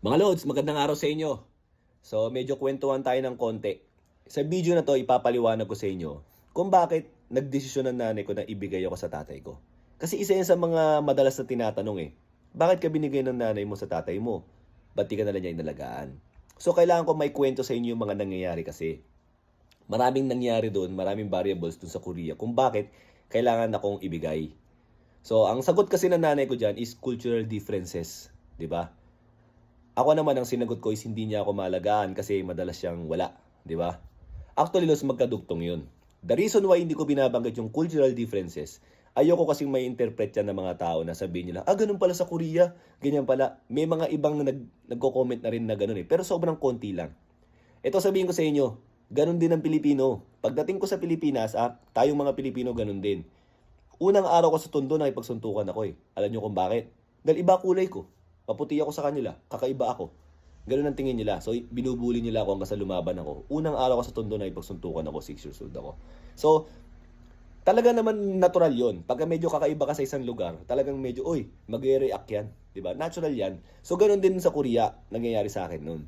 Mga Lods, magandang araw sa inyo. So, medyo kwentuhan tayo ng konti. Sa video na to, ipapaliwanag ko sa inyo kung bakit nagdesisyon ng nanay ko na ibigay ako sa tatay ko. Kasi isa yan sa mga madalas na tinatanong eh. Bakit ka binigay ng nanay mo sa tatay mo? Ba't di ka nila niya inalagaan? So, kailangan ko may kwento sa inyo yung mga nangyayari kasi. Maraming nangyari doon, maraming variables doon sa Korea kung bakit kailangan akong ibigay. So, ang sagot kasi ng nanay ko dyan is cultural differences. 'di ba? Ako naman ang sinagot ko is hindi niya ako malagaan kasi madalas siyang wala, 'di ba? Actually, los magkadugtong 'yun. The reason why hindi ko binabanggit yung cultural differences, ayoko kasing may interpret yan ng mga tao na sabihin nila, ah, ganun pala sa Korea, ganyan pala. May mga ibang nag, nagko-comment na rin na ganun eh, pero sobrang konti lang. Ito sabihin ko sa inyo, ganun din ang Pilipino. Pagdating ko sa Pilipinas, ah, tayong mga Pilipino ganun din. Unang araw ko sa Tondo, nakipagsuntukan ako eh. Alam niyo kung bakit? Dahil iba kulay ko. Paputi ako sa kanila. Kakaiba ako. Ganun ang tingin nila. So, binubuli nila ako hanggang sa lumaban ako. Unang araw ko sa Tondo, nakipagsuntukan ako. 6 years old ako. So, talaga naman natural yon. Pagka medyo kakaiba ka sa isang lugar, talagang medyo, uy, mag-react yan. ba? Natural yan. So, ganun din sa Korea, nangyayari sa akin noon.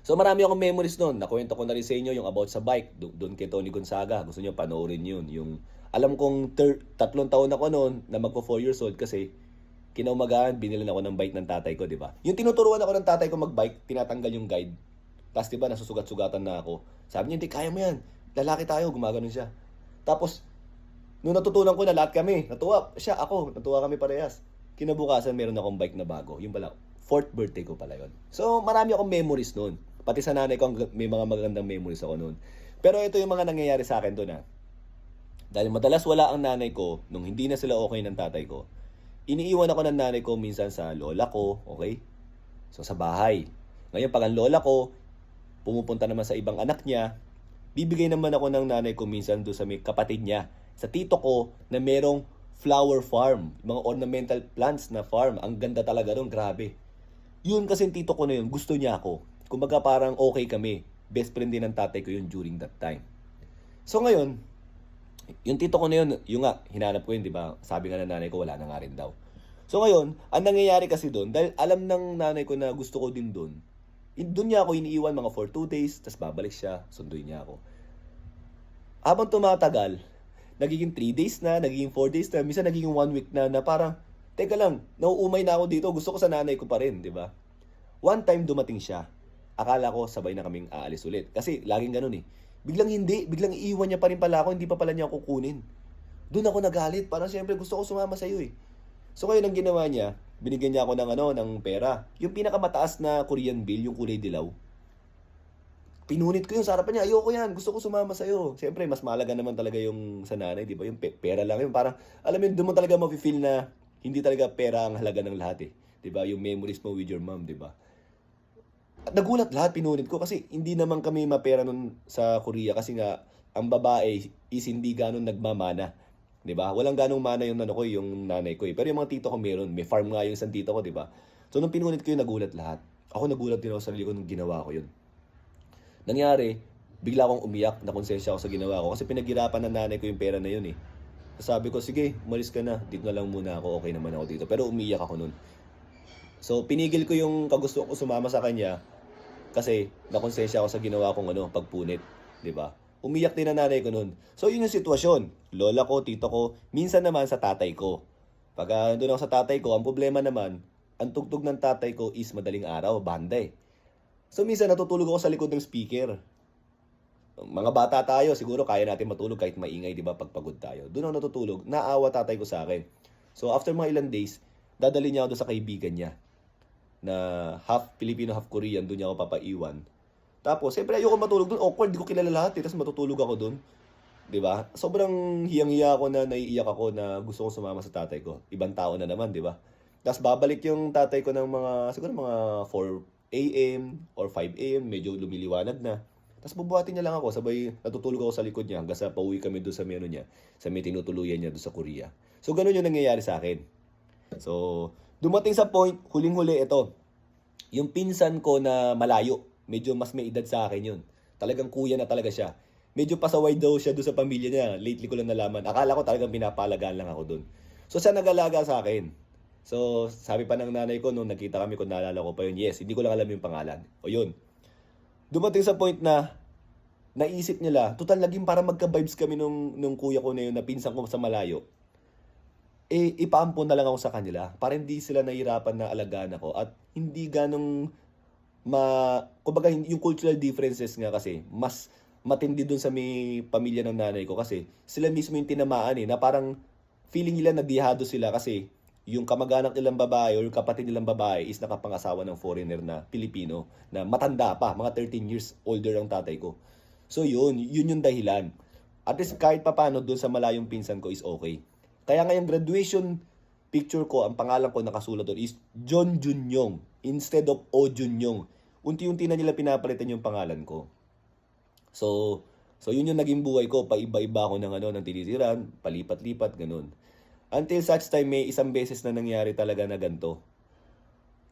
So marami akong memories noon. Nakwento ko na rin sa inyo yung about sa bike. Do- Doon kay Tony Gonzaga. Gusto niyo panoorin yun. Yung, alam kong ter- tatlong taon ako noon na magko 4 years old kasi kinaumagaan, binilan ako ng bike ng tatay ko, di ba? Yung tinuturuan ako ng tatay ko mag-bike, tinatanggal yung guide. Tapos di ba, nasusugat-sugatan na ako. Sabi niya, hindi, kaya mo yan. Lalaki tayo, gumaganon siya. Tapos, nung natutunan ko na lahat kami, natuwa siya, ako, natuwa kami parehas. Kinabukasan, meron akong bike na bago. Yung pala, fourth birthday ko pala yon. So, marami akong memories noon. Pati sa nanay ko, may mga magandang memories ako noon. Pero ito yung mga nangyayari sa akin doon ha. Dahil madalas wala ang nanay ko, nung hindi na sila okay ng tatay ko, iniiwan ako ng nanay ko minsan sa lola ko, okay? So sa bahay. Ngayon pag ang lola ko, pumupunta naman sa ibang anak niya, bibigay naman ako ng nanay ko minsan doon sa may kapatid niya, sa tito ko na merong flower farm, mga ornamental plants na farm. Ang ganda talaga doon, grabe. Yun kasi tito ko na yun, gusto niya ako. Kumbaga parang okay kami. Best friend din ng tatay ko yun during that time. So ngayon, yung tito ko na yun, yung nga, hinanap ko yun, di ba? Sabi nga ng nanay ko, wala na nga rin daw. So ngayon, ang nangyayari kasi doon, dahil alam ng nanay ko na gusto ko din doon, doon niya ako iniiwan mga for two days, tapos babalik siya, sunduin niya ako. Habang tumatagal, nagiging 3 days na, nagiging 4 days na, minsan nagiging 1 week na, na parang, teka lang, nauumay na ako dito, gusto ko sa nanay ko pa rin, di ba? One time dumating siya, akala ko sabay na kaming aalis ulit. Kasi laging ganun eh. Biglang hindi, biglang iiwan niya pa rin pala ako, hindi pa pala niya kukunin. Doon ako nagalit, parang siyempre gusto ko sumama sa iyo eh. So ngayon ang ginawa niya, binigyan niya ako ng ano, ng pera. Yung pinakamataas na Korean bill, yung kulay dilaw. Pinunit ko yun sa harapan niya, ayoko yan, gusto ko sumama sa iyo. Siyempre, mas mahalaga naman talaga yung sa nanay, di ba? Yung pe- pera lang yun. Parang, alam mo yun, doon mo talaga mafe-feel na hindi talaga pera ang halaga ng lahat eh. Di ba? Yung memories mo with your mom, di ba? At nagulat lahat, pinunit ko kasi hindi naman kami mapera nun sa Korea kasi nga ang babae is hindi ganun nagmamana. 'Di ba? Walang ganong mana yung ano ko, yung nanay ko eh. Pero yung mga tito ko meron, may farm nga yung isang tito ko, 'di ba? So nung pinunit ko yun, nagulat lahat. Ako nagulat din ako sa sarili ko nung ginawa ko yun. Nangyari, bigla akong umiyak, na konsensya ako sa ginawa ko kasi pinaghirapan ng nanay ko yung pera na yun eh. Sabi ko, sige, umalis ka na. Dito na lang muna ako. Okay naman ako dito. Pero umiyak ako nun. So, pinigil ko yung kagusto ko sumama sa kanya kasi nakonsensya ako sa ginawa kong ano, pagpunit, ba? Umiyak din ang nanay ko noon. So, yun yung sitwasyon. Lola ko, tito ko, minsan naman sa tatay ko. Pag uh, doon ako sa tatay ko, ang problema naman, ang tugtog ng tatay ko is madaling araw, banda eh. So, minsan natutulog ako sa likod ng speaker. Mga bata tayo, siguro kaya natin matulog kahit maingay, di ba, pag pagod tayo. Doon ako natutulog. Naawa tatay ko sa akin. So, after mga ilang days, dadali niya ako doon sa kaibigan niya na half Filipino, half Korean, doon niya ako papaiwan. Tapos, siyempre ayoko matulog doon. Awkward, di ko kilala lahat eh. Tapos matutulog ako doon. ba? Sobrang hiyang-hiya ako na naiiyak ako na gusto kong sumama sa tatay ko. Ibang tao na naman, 'di ba? Tapos babalik yung tatay ko ng mga siguro mga 4 AM or 5 AM, medyo lumiliwanag na. Tapos bubuhatin niya lang ako, sabay natutulog ako sa likod niya hanggang sa pauwi kami doon sa meno niya, sa may tinutuluyan niya doon sa Korea. So ganun yung nangyayari sa akin. So, dumating sa point, huling-huli ito. Yung pinsan ko na malayo, medyo mas may edad sa akin yun. Talagang kuya na talaga siya. Medyo pasaway daw siya doon sa pamilya niya. Lately ko lang nalaman. Akala ko talagang pinapalagaan lang ako doon. So siya nag-alaga sa akin. So, sabi pa ng nanay ko nung nakita kami kung naalala ko pa yun, yes, hindi ko lang alam yung pangalan. O yun. Dumating sa point na naisip nila, total naging para magka-vibes kami nung, nung kuya ko na yun, na pinsan ko sa malayo. Eh, ipaampon na lang ako sa kanila para hindi sila nahihirapan na alagaan ako at hindi ganong ma kumbaga yung cultural differences nga kasi mas matindi dun sa may pamilya ng nanay ko kasi sila mismo yung tinamaan eh na parang feeling nila na dihado sila kasi yung kamag-anak nilang babae or yung kapatid nilang babae is nakapangasawa ng foreigner na Pilipino na matanda pa, mga 13 years older ang tatay ko. So yun, yun yung dahilan. At least kahit papano dun sa malayong pinsan ko is okay. Kaya nga yung graduation picture ko, ang pangalan ko nakasulat doon is John Junyong instead of O Junyong. Unti-unti na nila pinapalitan yung pangalan ko. So, so yun yung naging buhay ko. Paiba-iba ako ng ano, ng tinitiran, palipat-lipat, ganun. Until such time, may isang beses na nangyari talaga na ganito.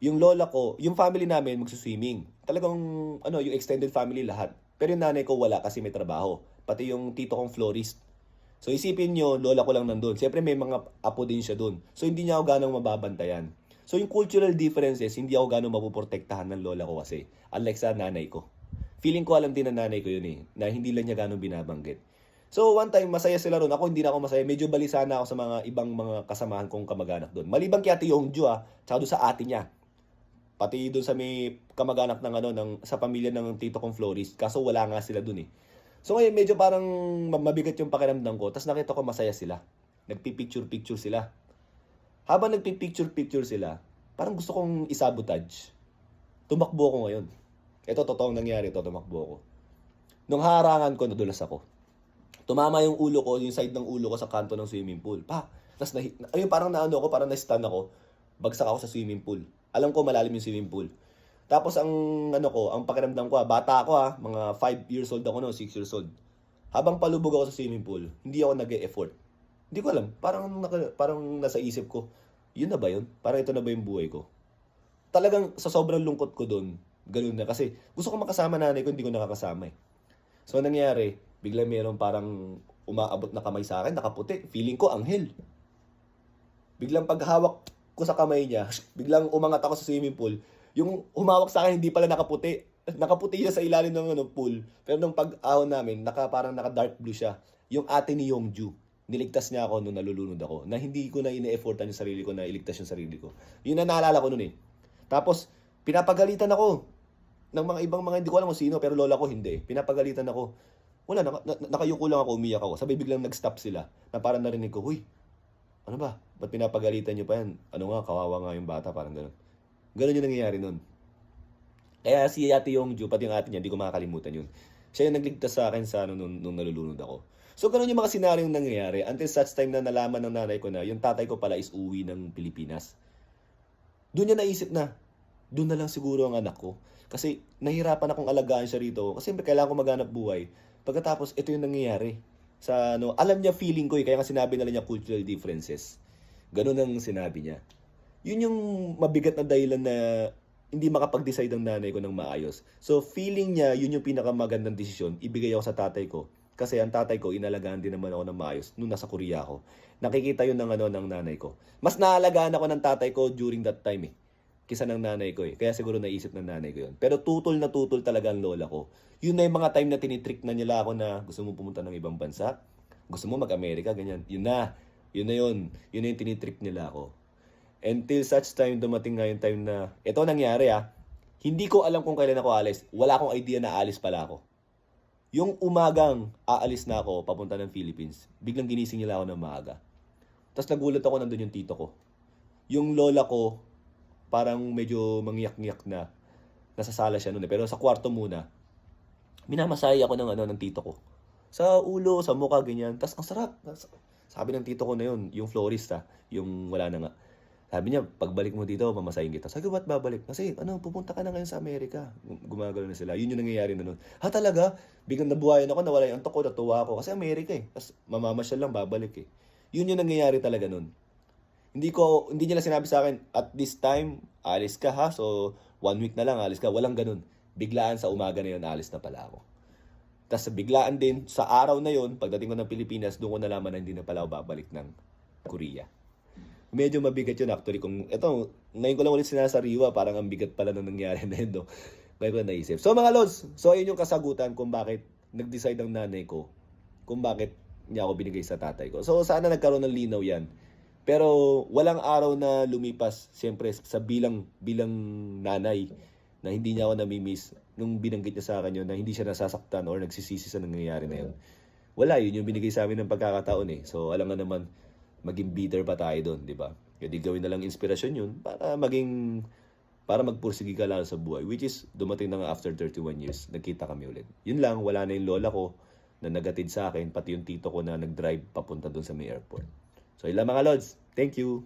Yung lola ko, yung family namin magsuswimming. Talagang, ano, yung extended family lahat. Pero yung nanay ko wala kasi may trabaho. Pati yung tito kong florist. So isipin nyo, lola ko lang nandun. Siyempre may mga apo din siya dun. So hindi niya ako ganong mababantayan. So yung cultural differences, hindi ako ganong mapuprotektahan ng lola ko kasi. Unlike sa nanay ko. Feeling ko alam din ng nanay ko yun eh, na hindi lang niya ganong binabanggit. So one time, masaya sila ron. Ako hindi na ako masaya. Medyo balisana ako sa mga ibang mga kasamahan kong kamag-anak doon. Maliban kay Ate Yongju ah, tsaka doon sa ate niya. Pati doon sa may kamag-anak ng ano, ng, sa pamilya ng tito kong florist. Kaso wala nga sila doon eh. So ngayon medyo parang ma- mabigat yung pakiramdam ko. Tapos nakita ko masaya sila. Nagpipicture-picture sila. Habang nagpipicture-picture sila, parang gusto kong isabotage. Tumakbo ako ngayon. Ito, totoong nangyari ito, tumakbo ako. Nung harangan ko, nadulas ako. Tumama yung ulo ko, yung side ng ulo ko sa kanto ng swimming pool. Pa! Tapos, na, ayun, parang naano ako, parang na-stun ako. Bagsak ako sa swimming pool. Alam ko, malalim yung swimming pool. Tapos, ang ano ko, ang pakiramdam ko, ah, bata ako ha, mga 5 years old ako no, 6 years old. Habang palubog ako sa swimming pool, hindi ako nag-e-effort. Hindi ko alam, parang, parang nasa isip ko, yun na ba yun? Parang ito na ba yung buhay ko? Talagang sa sobrang lungkot ko doon, ganun na. Kasi gusto ko makasama nanay ko, hindi ko nakakasama eh. So, ang nangyari, biglang meron parang umaabot na kamay sa akin, nakaputi. Feeling ko, anghel. Biglang paghawak ko sa kamay niya, biglang umangat ako sa swimming pool. Yung humawak sa akin, hindi pala nakaputi. Nakaputi siya sa ilalim ng ano, pool. Pero nung pag-ahon namin, naka, parang naka-dark blue siya. Yung ate ni Yongju, niligtas niya ako nung nalulunod ako. Na hindi ko na ine-effortan yung sarili ko na iligtas yung sarili ko. Yun na naalala ko nun eh. Tapos, pinapagalitan ako ng mga ibang mga hindi ko alam kung sino, pero lola ko hindi. Pinapagalitan ako. Wala, naka, na, nakayuko lang ako, umiyak ako. Sabay biglang nag-stop sila na parang narinig ko, Huy, ano ba? Ba't pinapagalitan nyo pa yan? Ano nga, kawawa nga yung bata, parang gano'n. Gano'n yung nangyayari nun. Kaya si Ate Yongju, pati yung ate niya, hindi ko makakalimutan yun. Siya yung nagligtas sa akin sa ano, nung, nung nalulunod ako. So, ganun yung mga senaryo yung nangyayari until such time na nalaman ng nanay ko na yung tatay ko pala is uwi ng Pilipinas. Doon niya naisip na, doon na lang siguro ang anak ko. Kasi nahirapan akong alagaan siya rito. Kasi kailangan ko maghanap buhay. Pagkatapos, ito yung nangyayari. Sa ano, alam niya feeling ko eh, kaya nga sinabi na niya cultural differences. Ganun ang sinabi niya. Yun yung mabigat na dahilan na hindi makapag-decide ang nanay ko ng maayos. So feeling niya, yun yung pinakamagandang desisyon, ibigay ako sa tatay ko. Kasi ang tatay ko, inalagaan din naman ako ng maayos nung nasa Korea ako. Nakikita yun ng, ano, ng nanay ko. Mas naalagaan ako ng tatay ko during that time eh. Kisa ng nanay ko eh. Kaya siguro naisip ng nanay ko yun. Pero tutol na tutol talaga ang lola ko. Yun na yung mga time na tinitrick na nila ako na gusto mo pumunta ng ibang bansa. Gusto mo mag-Amerika, ganyan. Yun na. Yun na yun. Yun na yung tinitrick nila ako. Until such time, dumating nga yung time na, ito nangyari ah, hindi ko alam kung kailan ako alis. Wala akong idea na alis pala ako. Yung umagang aalis na ako papunta ng Philippines, biglang ginising nila ako ng maaga. Tapos nagulat ako nandun yung tito ko. Yung lola ko, parang medyo mangyak-ngyak na. Nasa sala siya noon eh. Pero sa kwarto muna, minamasay ako ng ano ng tito ko. Sa ulo, sa mukha, ganyan. Tapos ang sarap. Sabi ng tito ko na yun, yung florista, yung wala na nga. Sabi niya, pagbalik mo dito, mamasahin kita. Sabi ko, ba't babalik? Kasi, ano, pupunta ka na ngayon sa Amerika. Gumagalo na sila. Yun yung nangyayari na nun. Ha, talaga? Biglang nabuhayan ako, nawala yung antok ko, natuwa ako. Kasi Amerika eh. Tapos, mamamasyal lang, babalik eh. Yun yung nangyayari talaga nun. Hindi ko, hindi niya lang sinabi sa akin, at this time, alis ka ha. So, one week na lang, alis ka. Walang ganun. Biglaan sa umaga na yun, alis na pala ako. Tapos biglaan din, sa araw na yon pagdating ko ng Pilipinas, doon ko nalaman na hindi na pala ako babalik ng Korea. Medyo mabigat yun actually. Kung, eto, ngayon ko lang ulit sinasariwa, parang ang bigat pala nung nangyari na yun, no? Ngayon ko lang naisip. So mga lods, so ayun yung kasagutan kung bakit nag-decide ang nanay ko kung bakit niya ako binigay sa tatay ko. So sana nagkaroon ng linaw yan. Pero walang araw na lumipas, siyempre sa bilang bilang nanay na hindi niya ako namimiss nung binanggit niya sa akin yun na hindi siya nasasaktan or nagsisisi sa nangyayari na yun. Wala yun yung binigay sa amin ng pagkakataon eh. So alam nga naman maging bitter pa tayo doon, di ba? Kaya di gawin na lang inspirasyon yun para maging para magpursigi ka lang sa buhay which is dumating na nga after 31 years nagkita kami ulit. Yun lang wala na yung lola ko na nagatid sa akin pati yung tito ko na nag-drive papunta doon sa may airport. So yun lang mga lods. Thank you